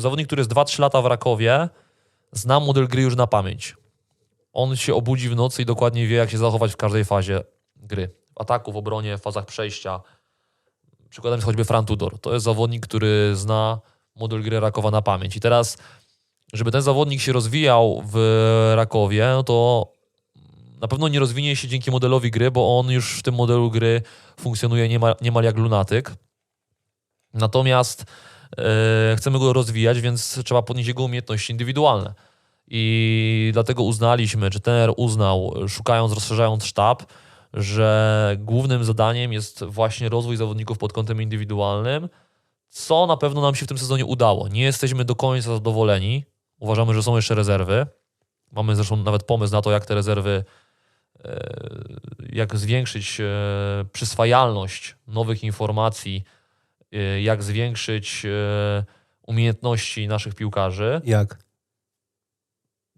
zawodnik, który jest 2-3 lata w Rakowie, zna model gry już na pamięć. On się obudzi w nocy i dokładnie wie, jak się zachować w każdej fazie gry. W ataku, w obronie, w fazach przejścia. Przykładem jest choćby Fran Tudor. To jest zawodnik, który zna model gry Rakowa na pamięć. I teraz, żeby ten zawodnik się rozwijał w Rakowie, no to na pewno nie rozwinie się dzięki modelowi gry, bo on już w tym modelu gry funkcjonuje niemal, niemal jak lunatyk. Natomiast chcemy go rozwijać, więc trzeba podnieść jego umiejętności indywidualne. I dlatego uznaliśmy, czy trener uznał, szukając, rozszerzając sztab, że głównym zadaniem jest właśnie rozwój zawodników pod kątem indywidualnym, co na pewno nam się w tym sezonie udało. Nie jesteśmy do końca zadowoleni. Uważamy, że są jeszcze rezerwy. Mamy zresztą nawet pomysł na to, jak te rezerwy, e, jak zwiększyć e, przyswajalność nowych informacji, e, jak zwiększyć e, umiejętności naszych piłkarzy. Jak?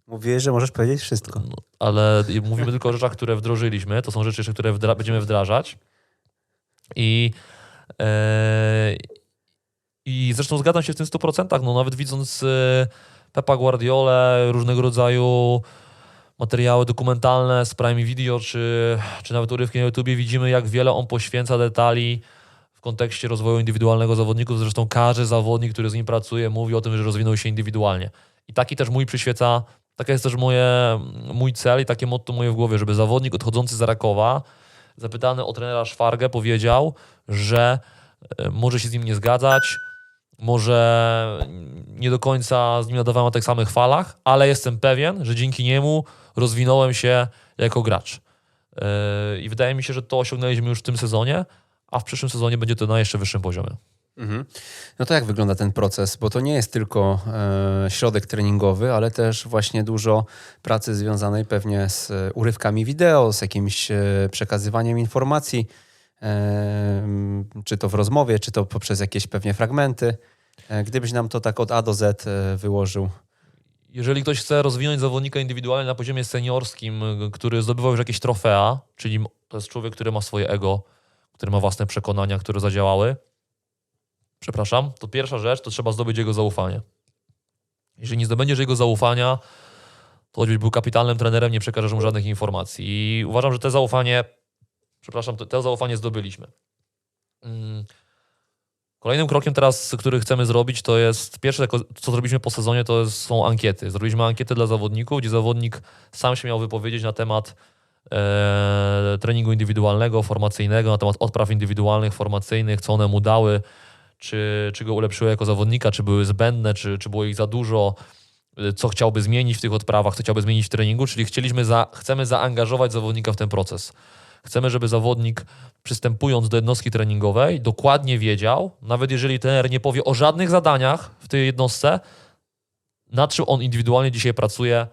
Mówiłeś, że możesz powiedzieć wszystko. No, ale mówimy tylko o rzeczach, które wdrożyliśmy. To są rzeczy jeszcze, które wdra będziemy wdrażać. I, e, I zresztą zgadzam się w tym 100%. No, nawet widząc e, Pepa Guardiolę, różnego rodzaju materiały dokumentalne z Prime Video, czy, czy nawet urywki na YouTubie, widzimy, jak wiele on poświęca detali w kontekście rozwoju indywidualnego zawodników. Zresztą każdy zawodnik, który z nim pracuje, mówi o tym, że rozwinął się indywidualnie. I taki też mój przyświeca Taka jest też moje, mój cel i takie motto moje w głowie, żeby zawodnik odchodzący z Rakowa, zapytany o trenera Szwargę, powiedział, że e, może się z nim nie zgadzać, może nie do końca z nim nadawałem na tych samych falach, ale jestem pewien, że dzięki niemu rozwinąłem się jako gracz. E, I wydaje mi się, że to osiągnęliśmy już w tym sezonie, a w przyszłym sezonie będzie to na jeszcze wyższym poziomie. Mhm. No to jak wygląda ten proces? Bo to nie jest tylko e, środek treningowy, ale też właśnie dużo pracy związanej pewnie z e, urywkami wideo, z jakimś e, przekazywaniem informacji, e, czy to w rozmowie, czy to poprzez jakieś pewnie fragmenty. E, gdybyś nam to tak od A do Z e, wyłożył. Jeżeli ktoś chce rozwinąć zawodnika indywidualnie na poziomie seniorskim, który zdobywał już jakieś trofea, czyli to jest człowiek, który ma swoje ego, który ma własne przekonania, które zadziałały, przepraszam, to pierwsza rzecz to trzeba zdobyć jego zaufanie. Jeżeli nie zdobędziesz jego zaufania, to choćbyś był kapitalnym trenerem, nie przekażesz mu żadnych informacji. I uważam, że te zaufanie, przepraszam, to, to zaufanie zdobyliśmy. Mm. Kolejnym krokiem teraz, który chcemy zrobić, to jest pierwsze, co zrobiliśmy po sezonie, to są ankiety. Zrobiliśmy ankiety dla zawodników, gdzie zawodnik sam się miał wypowiedzieć na temat e, treningu indywidualnego, formacyjnego, na temat odpraw indywidualnych, formacyjnych, co one mu dały, czy, czy go ulepszyły jako zawodnika, czy były zbędne, czy, czy było ich za dużo, co chciałby zmienić w tych odprawach, co chciałby zmienić w treningu, czyli chcieliśmy za, chcemy zaangażować zawodnika w ten proces. Chcemy, żeby zawodnik przystępując do jednostki treningowej dokładnie wiedział, nawet jeżeli trener nie powie o żadnych zadaniach w tej jednostce, nad czym on indywidualnie dzisiaj pracuje,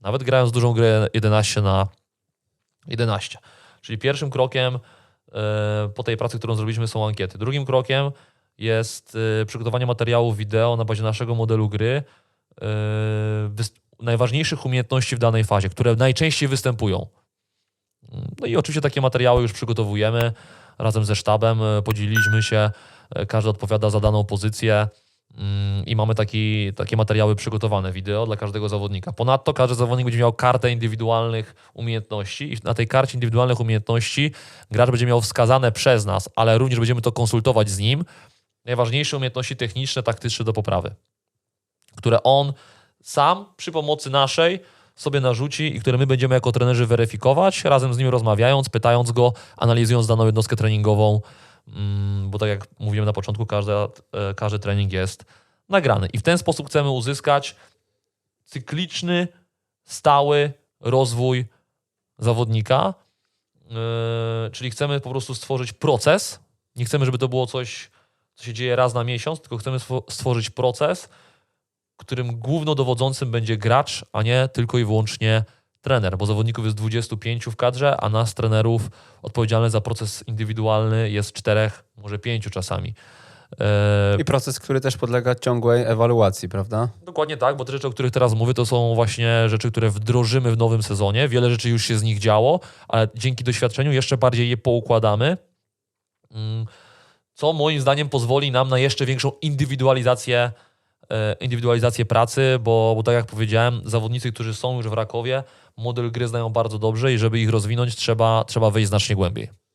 nawet grając dużą grę 11 na 11. Czyli pierwszym krokiem e, po tej pracy, którą zrobiliśmy, są ankiety. Drugim krokiem jest y, przygotowanie materiałów wideo na bazie naszego modelu gry, y, najważniejszych umiejętności w danej fazie, które najczęściej występują. No i oczywiście takie materiały już przygotowujemy razem ze sztabem, podzieliliśmy się, każdy odpowiada za daną pozycję i mamy taki, takie materiały przygotowane, wideo dla każdego zawodnika. Ponadto każdy zawodnik będzie miał kartę indywidualnych umiejętności i na tej karcie indywidualnych umiejętności gracz będzie miał wskazane przez nas, ale również będziemy to konsultować z nim, najważniejsze umiejętności techniczne, taktyczne do poprawy, które on sam przy pomocy naszej sobie narzuci i które my będziemy jako trenerzy weryfikować, razem z nim rozmawiając, pytając go, analizując daną jednostkę treningową, mm, bo tak jak mówiłem na początku, każdy, każdy trening jest nagrany. I w ten sposób chcemy uzyskać cykliczny, stały rozwój zawodnika, yy, czyli chcemy po prostu stworzyć proces. Nie chcemy, żeby to było coś co się dzieje raz na miesiąc, tylko chcemy stworzyć proces, którym głównodowodzącym będzie gracz, a nie tylko i wyłącznie trener, bo zawodników jest 25 w kadrze, a nas trenerów odpowiedzialnych za proces indywidualny jest czterech, może pięciu czasami. E, I proces, który też podlega ciągłej ewaluacji, prawda? Dokładnie tak, bo te rzeczy, o których teraz mówię, to są właśnie rzeczy, które wdrożymy w nowym sezonie. Wiele rzeczy już się z nich działo, ale dzięki doświadczeniu jeszcze bardziej je poukładamy. Mm co moim zdaniem pozwoli nam na jeszcze większą indywidualizację indywidualizację pracy, bo, bo tak jak powiedziałem, zawodnicy, którzy są już w Rakowie, model gry znają bardzo dobrze i żeby ich rozwinąć, trzeba, trzeba wejść znacznie głębiej.